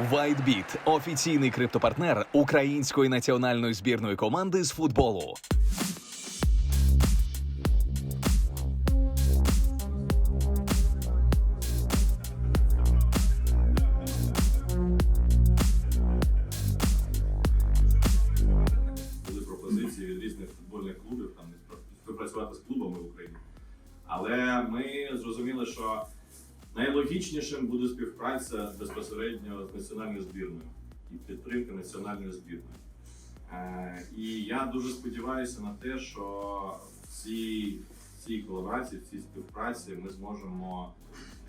WhiteBit – офіційний криптопартнер української національної збірної команди з футболу. були пропозиції від різних футбольних клубів там співпрацювати з клубами в Україні. Але ми зрозуміли, що найлогічнішим буде співпраця безпосередньо з національною збірною і підтримка національної збірної. Е, І я дуже сподіваюся на те, що в цій, в цій колаборації, в цій співпраці ми зможемо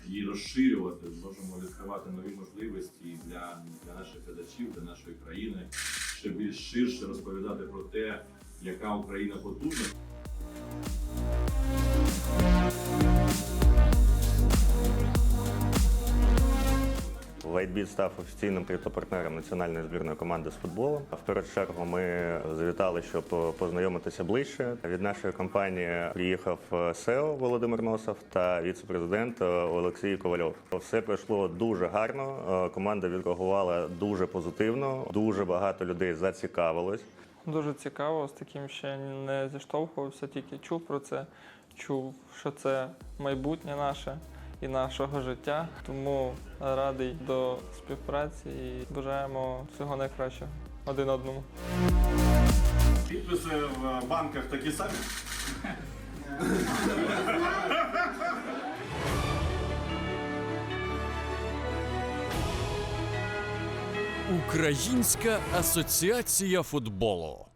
її розширювати, зможемо відкривати нові можливості для, для наших глядачів, для нашої країни, ще більш ширше розповідати про те, яка Україна потужна. Лайтбіт став офіційним криптопартнером національної збірної команди з футболу. В першу чергу ми завітали, щоб познайомитися ближче. Від нашої компанії приїхав СЕО Володимир Носов та віце-президент Олексій Ковальов. Все пройшло дуже гарно. Команда відреагувала дуже позитивно. Дуже багато людей зацікавилось. Дуже цікаво, з таким ще не зіштовхувався, тільки чув про це, чув, що це майбутнє наше і нашого життя. Тому радий до співпраці і бажаємо всього найкращого один одному. Підписи в банках такі самі. Українська асоціація футболу.